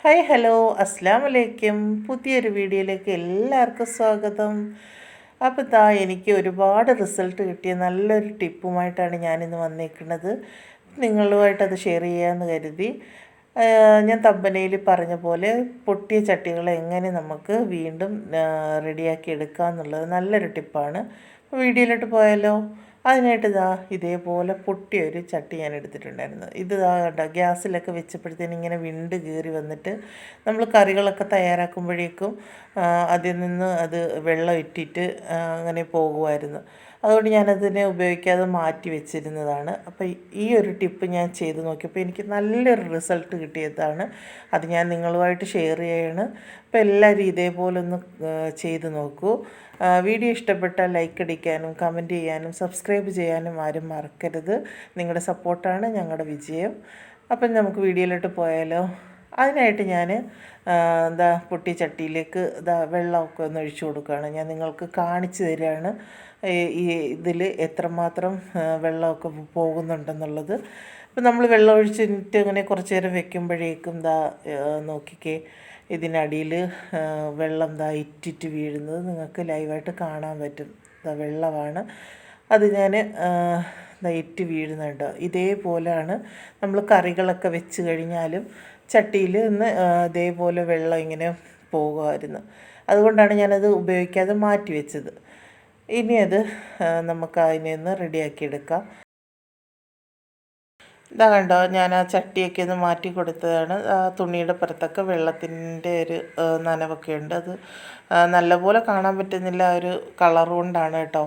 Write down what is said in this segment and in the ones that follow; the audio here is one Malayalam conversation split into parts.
Hi hello. അസ്സാം വലൈക്കും പുതിയൊരു വീഡിയോയിലേക്ക് എല്ലാവർക്കും സ്വാഗതം. അപ്പോൾ താ എനിക്ക് ഒരുപാട് റിസൾട്ട് കിട്ടിയ നല്ലൊരു ടിപ്പുമായിട്ടാണ് ഞാനിന്ന് വന്നേക്കുന്നത്. നിങ്ങളുമായിട്ടത് ഷെയർ ചെയ്യാമെന്ന് കരുതി. ഞാൻ തമ്പനയിൽ പറഞ്ഞ പോലെ പൊട്ടിയ ചട്ടികൾ എങ്ങനെ നമുക്ക് വീണ്ടും റെഡിയാക്കി എടുക്കുക എന്നുള്ളത് നല്ലൊരു ടിപ്പാണ്. വീഡിയോയിലോട്ട് പോയാലോ? അതിനായിട്ട് ഇതാ ഇതേപോലെ പൊട്ടിയ ഒരു ചട്ടി ഞാൻ എടുത്തിട്ടുണ്ടായിരുന്നു. ഇത് കണ്ടോ ഗ്യാസിലൊക്കെ വെച്ചപ്പോഴത്തേന് ഇങ്ങനെ വിണ്ട് കീറി വന്നിട്ട് നമ്മൾ കറികളൊക്കെ തയ്യാറാക്കുമ്പോഴേക്കും അതിൽ നിന്ന് അത് വെള്ളം ഇട്ടിട്ട് അങ്ങനെ പോകുമായിരുന്നു. അതുകൊണ്ട് ഞാനതിനെ ഉപയോഗിക്കാതെ മാറ്റി വെച്ചിരുന്നതാണ്. അപ്പോൾ ഈ ഒരു ടിപ്പ് ഞാൻ ചെയ്ത് നോക്കിയപ്പോൾ എനിക്ക് നല്ലൊരു റിസൾട്ട് കിട്ടിയതാണ്. അത് ഞാൻ നിങ്ങളുമായിട്ട് ഷെയർ ചെയ്യാണ്. അപ്പോൾ എല്ലാവരും ഇതേപോലെ ഒന്ന് ചെയ്ത് നോക്കൂ. വീഡിയോ ഇഷ്ടപ്പെട്ടാൽ ലൈക്ക് അടിക്കാനും കമന്റ് ചെയ്യാനും സബ്സ്ക്രൈബ് ചെയ്യാനും ആരും മറക്കരുത്. നിങ്ങളുടെ സപ്പോർട്ടാണ് ഞങ്ങളുടെ വിജയം. അപ്പം നമുക്ക് വീഡിയോയിലോട്ട് പോയാലോ? അതിനായിട്ട് ഞാൻ എന്താ പൊട്ടി ചട്ടിയിലേക്ക് ഇതാ വെള്ളമൊക്കെ ഒന്ന് ഒഴിച്ചു കൊടുക്കുകയാണ്. ഞാൻ നിങ്ങൾക്ക് കാണിച്ചു തരികയാണ്. ഈ- ഇതിൽ എത്രമാത്രം വെള്ളമൊക്കെ പോകുന്നുണ്ടെന്നുള്ളത്. ഇപ്പം നമ്മൾ വെള്ളം ഒഴിച്ചിട്ട് ഇങ്ങനെ കുറച്ച് നേരം വെക്കുമ്പോഴേക്കും ദാ നോക്കിക്കേ ഇതിനടിയിൽ വെള്ളം ദാ ഇറ്റിറ്റ് വീഴുന്നത് നിങ്ങൾക്ക് ലൈവായിട്ട് കാണാൻ പറ്റും. ദാ വെള്ളമാണ്. അത് ഞാൻ ഇറ്റ് വീഴുന്നുണ്ട്. ഇതേപോലെയാണ് നമ്മൾ കറികളൊക്കെ വെച്ച് കഴിഞ്ഞാലും ചട്ടിയിൽ നിന്ന് ഇതേപോലെ വെള്ളം ഇങ്ങനെ പോകുമായിരുന്നു. അതുകൊണ്ടാണ് ഞാനത് ഉപയോഗിക്കാതെ മാറ്റി വെച്ചത്. ഇനി അത് നമുക്ക് അതിനെ ഒന്ന് റെഡിയാക്കി എടുക്കാം. ഇതാ കണ്ടോ ഞാൻ ആ ചട്ടിയൊക്കെ ഒന്ന് മാറ്റി കൊടുത്തതാണ്. ആ തുണിയുടെ പുറത്തൊക്കെ വെള്ളത്തിന്റെ ഒരു നനവൊക്കെ ഉണ്ട്. അത് നല്ലപോലെ കാണാൻ പറ്റുന്നില്ല ഒരു കളർ കൊണ്ടാണ് കേട്ടോ.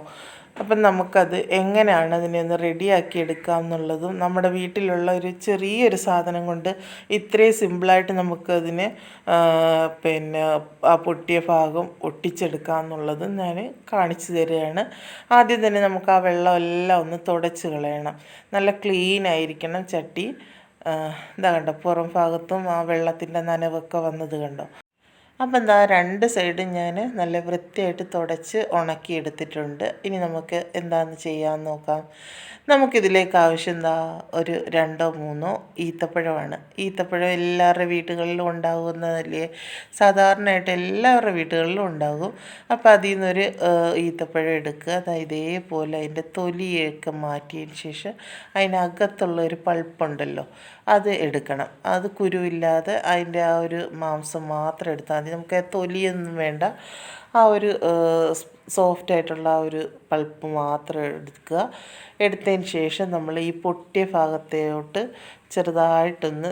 അപ്പം നമുക്കത് എങ്ങനെയാണ് അതിനെ ഒന്ന് റെഡിയാക്കി എടുക്കാം എന്നുള്ളതും നമ്മുടെ വീട്ടിലുള്ള ഒരു ചെറിയൊരു സാധനം കൊണ്ട് ഇത്രയും സിമ്പിളായിട്ട് നമുക്കതിനെ പിന്നെ ആ പൊട്ടിയ ഭാഗം ഒട്ടിച്ചെടുക്കാം എന്നുള്ളതും ഞാൻ കാണിച്ചു തരികയാണ്. ആദ്യം തന്നെ നമുക്ക് ആ വെള്ളം എല്ലാം ഒന്ന് തുടച്ച് കളയണം. നല്ല ക്ലീൻ ആയിരിക്കണം ചട്ടി. ഇതാ കണ്ടോ പുറം ഭാഗത്തും ആ വെള്ളത്തിന്റെ നനവൊക്കെ വന്നത് കണ്ടോ? അപ്പം എന്താ രണ്ട് സൈഡും ഞാൻ നല്ല വൃത്തിയായിട്ട് തുടച്ച് ഉണക്കി എടുത്തിട്ടുണ്ട് ഇനി നമുക്ക് എന്താണെന്ന് ചെയ്യാമെന്ന് നോക്കാം. നമുക്കിതിലേക്ക് ആവശ്യം എന്താ ഒരു രണ്ടോ മൂന്നോ ഈത്തപ്പഴമാണ്. ഈത്തപ്പഴം എല്ലാവരുടെ വീടുകളിലും ഉണ്ടാകുന്നതല്ലേ സാധാരണയായിട്ട് എല്ലാവരുടെ വീടുകളിലും ഉണ്ടാകും. അപ്പോൾ അതിൽ നിന്നൊരു ഈത്തപ്പഴം എടുക്കുക. അതായത് ഇതേപോലെ അതിന്റെ തൊലിയൊക്കെ മാറ്റിയതിന് ശേഷം അതിനകത്തുള്ള ഒരു പൾപ്പുണ്ടല്ലോ അത് എടുക്കണം. അത് കുരുവില്ലാതെ അതിന്റെ ആ ഒരു മാംസം മാത്രം എടുത്താൽ മതി നമുക്ക് തൊലിയൊന്നും വേണ്ട. ആ ഒരു സോഫ്റ്റ് ആയിട്ടുള്ള ഒരു പൾപ്പ് മാത്രം എടുക്കുക. എടുത്തതിന് ശേഷം നമ്മൾ ഈ പൊട്ടിയ ഭാഗത്തോട്ട് ചെറുതായിട്ടൊന്ന്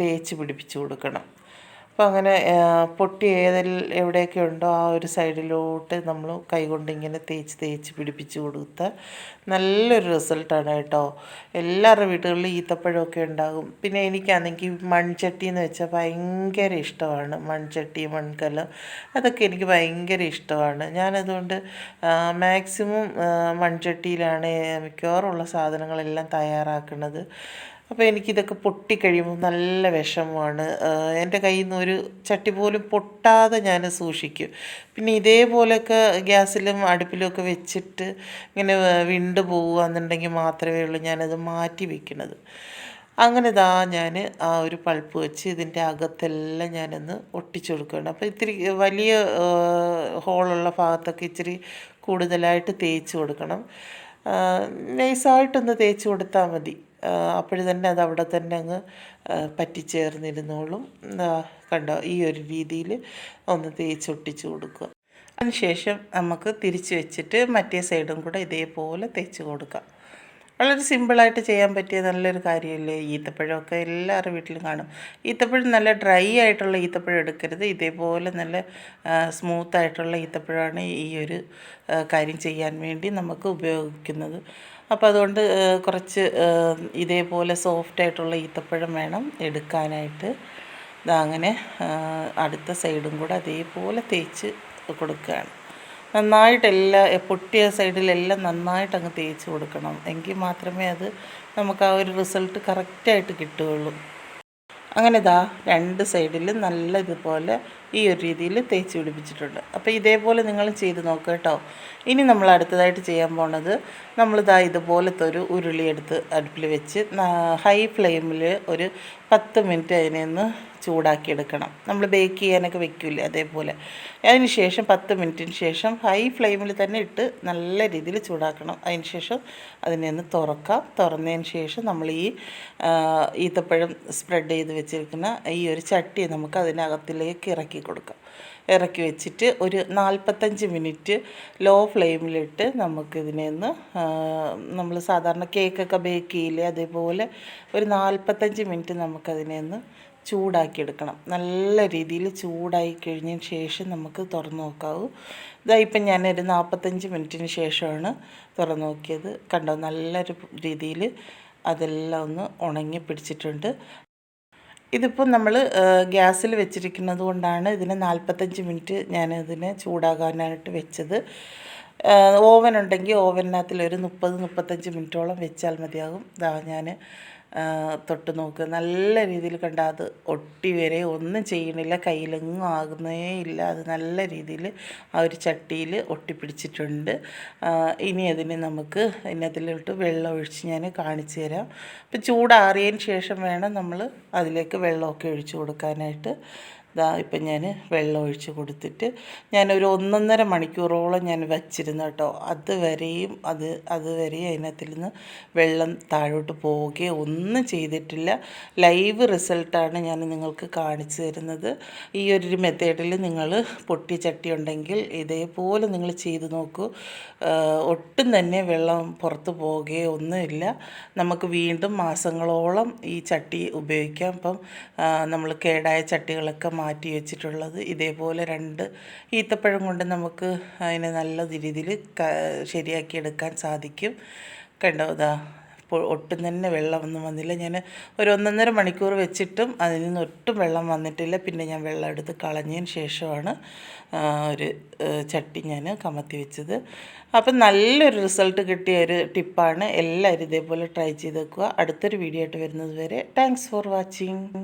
തേച്ച് പിടിപ്പിച്ച് കൊടുക്കണം. അപ്പോൾ അങ്ങനെ പൊട്ടി ഏതിൽ എവിടെയൊക്കെ ഉണ്ടോ ആ ഒരു സൈഡിലോട്ട് നമ്മൾ കൈകൊണ്ട് ഇങ്ങനെ തേച്ച് തേച്ച് പിടിപ്പിച്ച് കൊടുത്താൽ നല്ലൊരു റിസൾട്ടാണ് കേട്ടോ. എല്ലാവരുടെ വീടുകളിലും ഈത്തപ്പഴമൊക്കെ ഉണ്ടാകും. പിന്നെ എനിക്കാണെങ്കിൽ മൺചട്ടി എന്ന് വെച്ചാൽ ഭയങ്കര ഇഷ്ടമാണ്. മൺചട്ടി മൺകല്ല് അതൊക്കെ എനിക്ക് ഭയങ്കര ഇഷ്ടമാണ്. ഞാനതുകൊണ്ട് മാക്സിമം മൺചട്ടിയിലാണ് മിക്കവാറുള്ള സാധനങ്ങളെല്ലാം തയ്യാറാക്കുന്നത്. അപ്പോൾ എനിക്കിതൊക്കെ പൊട്ടിക്കഴിയുമ്പോൾ നല്ല വിഷമമാണ് എന്റെ കയ്യിൽ നിന്ന് ഒരു ചട്ടി പോലും പൊട്ടാതെ ഞാൻ സൂക്ഷിക്കും. പിന്നെ ഇതേപോലെയൊക്കെ ഗ്യാസിലും അടുപ്പിലുമൊക്കെ വെച്ചിട്ട് ഇങ്ങനെ വിണ്ട് പോകുകയെന്നുണ്ടെങ്കിൽ മാത്രമേ ഉള്ളൂ ഞാനത് മാറ്റി വെക്കുന്നത് അങ്ങനെ ഇതാ ഞാൻ ആ ഒരു പൾപ്പ് വെച്ച് ഇതിന്റെ അകത്തെല്ലാം ഞാനൊന്ന് ഒട്ടിച്ചു കൊടുക്കുകയാണ്. അപ്പോൾ ഇത്തിരി വലിയ ഹോളുള്ള ഭാഗത്തൊക്കെ ഇച്ചിരി കൂടുതലായിട്ട് തേച്ച് കൊടുക്കണം. നൈസായിട്ടൊന്ന് തേച്ച് കൊടുത്താൽ മതി. അപ്പോൾ തന്നെ അത് അവിടെ തന്നെ അങ്ങ് പറ്റിച്ചേർന്നിരുന്നോളും. കണ്ടോ ഈ ഒരു രീതിയിൽ ഒന്ന് തേച്ചൊട്ടിച്ച് കൊടുക്കുക. അതിനുശേഷം നമുക്ക് തിരിച്ച് വെച്ചിട്ട് മറ്റേ സൈഡും കൂടെ ഇതേപോലെ തേച്ച് കൊടുക്കാം വളരെ സിമ്പിളായിട്ട് ചെയ്യാൻ പറ്റിയ നല്ലൊരു കാര്യമല്ലേ? ഈത്തപ്പഴമൊക്കെ എല്ലാവരുടെ വീട്ടിലും കാണും. ഈത്തപ്പഴം നല്ല ഡ്രൈ ആയിട്ടുള്ള ഈത്തപ്പഴം എടുക്കരുത്. ഇതേപോലെ നല്ല സ്മൂത്തായിട്ടുള്ള ഈത്തപ്പഴമാണ് ഈ ഒരു കാര്യം ചെയ്യാൻ വേണ്ടി നമുക്ക് ഉപയോഗിക്കുന്നത്. അപ്പോൾ അതുകൊണ്ട് കുറച്ച് ഇതേപോലെ സോഫ്റ്റ് ആയിട്ടുള്ള ഈത്തപ്പഴം വേണം എടുക്കാനായിട്ട്. അങ്ങനെ അടുത്ത സൈഡും കൂടെ അതേപോലെ തേച്ച് കൊടുക്കുകയാണ്. നന്നായിട്ട് എല്ലാ പൊട്ടിയ സൈഡിലെല്ലാം നന്നായിട്ട് അങ്ങ് തേച്ച് കൊടുക്കണം. എങ്കിൽ മാത്രമേ അത് നമുക്ക് ആ ഒരു റിസൾട്ട് കറക്റ്റായിട്ട് കിട്ടുകയുള്ളൂ. അങ്ങനെ ഇതാ രണ്ട് സൈഡിലും നല്ല ഇതുപോലെ ഈ ഒരു രീതിയിൽ തേച്ച് പിടിപ്പിച്ചിട്ടുണ്ട്. അപ്പോൾ ഇതേപോലെ നിങ്ങൾ ചെയ്ത് നോക്കുക കേട്ടോ. ഇനി നമ്മൾ അടുത്തതായിട്ട് ചെയ്യാൻ പോണത് നമ്മളിതാ ഇതുപോലത്തെ ഒരു ഉരുളി എടുത്ത് അടുപ്പിൽ വെച്ച് ഹൈ ഫ്ലെയിമിൽ ഒരു പത്ത് മിനിറ്റ് അതിനെ ഒന്ന് ചൂടാക്കി എടുക്കണം നമ്മൾ ബേക്ക് ചെയ്യാനൊക്കെ വെക്കില്ലേ അതേപോലെ. അതിന് ശേഷം പത്ത് മിനിറ്റിന് ശേഷം ഹൈ ഫ്ലെയിമിൽ തന്നെ ഇട്ട് നല്ല രീതിയിൽ ചൂടാക്കണം. അതിന് ശേഷം അതിനെ ഒന്ന് തുറക്കാം. തുറന്നതിന് ശേഷം നമ്മൾ ഈ ഈത്തപ്പഴം സ്പ്രെഡ് ചെയ്ത് വെച്ചിരിക്കുന്ന ഈ ഒരു ചട്ടി നമുക്ക് അതിനകത്തിലേക്ക് ഇറക്കി കൊടുക്കാം. ഇറക്കി വെച്ചിട്ട് ഒരു നാൽപ്പത്തഞ്ച് മിനിറ്റ് ലോ ഫ്ലെയിമിലിട്ട് നമുക്കിതിനെ ഒന്ന് നമ്മൾ സാധാരണ കേക്കൊക്കെ ബേക്ക് ചെയ്യില്ലേ അതേപോലെ ഒരു നാൽപ്പത്തഞ്ച് മിനിറ്റ് നമുക്കതിനെ ഒന്ന് ചൂടാക്കിയെടുക്കണം. നല്ല രീതിയിൽ ചൂടായി കഴിഞ്ഞതിന് ശേഷം നമുക്ക് തുറന്നു നോക്കാവൂ. ഇതാ ഇപ്പം ഞാനൊരു നാൽപ്പത്തഞ്ച് മിനിറ്റിന് ശേഷമാണ് തുറന്നു നോക്കിയത്. കണ്ടോ? നല്ലൊരു രീതിയിൽ അതെല്ലാം ഒന്ന് ഉണങ്ങി പിടിച്ചിട്ടുണ്ട്. ഇതിപ്പോൾ നമ്മൾ ഗ്യാസിൽ വെച്ചിരിക്കുന്നത് കൊണ്ടാണ് ഇതിന് നാൽപ്പത്തഞ്ച് മിനിറ്റ് ഞാൻ ഇതിനെ ചൂടാകാനായിട്ട് വെച്ചത്. ഓവൻ ഉണ്ടെങ്കിൽ ഓവനകത്തിൽ ഒരു മുപ്പത് മുപ്പത്തഞ്ച് മിനിറ്റോളം വെച്ചാൽ മതിയാകും. ഇതാ ഞാൻ തൊട്ട് നോക്കുക നല്ല രീതിയിൽ കണ്ട അത് ഒട്ടി വരെ ഒന്നും ചെയ്യണില്ല. കയ്യിലെങ്ങും ആകുന്നേ ഇല്ല. അത് നല്ല രീതിയിൽ ആ ഒരു ചട്ടിയിൽ ഒട്ടിപ്പിടിച്ചിട്ടുണ്ട്. ഇനി അതിന് നമുക്ക് ഇതിനകത്തിലോട്ട് വെള്ളം ഒഴിച്ച് ഞാൻ കാണിച്ചു തരാം. അപ്പം ചൂടാറിയതിന് ശേഷം വേണം നമ്മൾ അതിലേക്ക് വെള്ളമൊക്കെ ഒഴിച്ചു കൊടുക്കാനായിട്ട്. ഇതാ ഇപ്പം ഞാൻ വെള്ളം ഒഴിച്ച് കൊടുത്തിട്ട് ഞാനൊരു ഒന്നൊന്നര മണിക്കൂറോളം ഞാൻ വച്ചിരുന്നു കേട്ടോ. അതുവരെയും അത് അതുവരെയും അതിനകത്തിൽ നിന്ന് വെള്ളം താഴോട്ട് പോവുകയോ ഒന്നും ചെയ്തിട്ടില്ല. ലൈവ് റിസൾട്ടാണ് ഞാൻ നിങ്ങൾക്ക് കാണിച്ചു തരുന്നത്. ഈ ഒരു മെത്തേഡിൽ നിങ്ങൾ പൊട്ടി ചട്ടി ഉണ്ടെങ്കിൽ ഇതേപോലെ നിങ്ങൾ ചെയ്ത് നോക്കൂ. ഒട്ടും തന്നെ വെള്ളം പുറത്ത് പോവുകയോ ഒന്നുമില്ല. നമുക്ക് വീണ്ടും മാസങ്ങളോളം ഈ ചട്ടി ഉപയോഗിക്കാം. ഇപ്പം നമ്മൾ കേടായ ചട്ടികളൊക്കെ മാറ്റി വെച്ചിട്ടുള്ളത്. ഇതേപോലെ രണ്ട് ഈത്തപ്പഴം കൊണ്ട് നമുക്ക് അതിനെ നല്ല രീതിയിൽ ശരിയാക്കി എടുക്കാൻ സാധിക്കും. കണ്ടോ ഇതാ ഒട്ടും തന്നെ വെള്ളമൊന്നും വന്നില്ല. ഞാൻ ഒരു ഒന്നൊന്നര മണിക്കൂർ വെച്ചിട്ടും അതിൽ നിന്ന് ഒട്ടും വെള്ളം വന്നിട്ടില്ല. പിന്നെ ഞാൻ വെള്ളം എടുത്ത് കളഞ്ഞതിന് ശേഷമാണ് ഒരു ചട്ടി ഞാൻ കമത്തി വെച്ചത്. അപ്പം നല്ലൊരു റിസൾട്ട് കിട്ടിയ ഒരു ടിപ്പാണ്. എല്ലാവരും ഇതേപോലെ ട്രൈ ചെയ്ത് വെക്കുക. അടുത്തൊരു വീഡിയോ ആയിട്ട് വരുന്നത് വരെ താങ്ക്സ് ഫോർ വാച്ചിങ്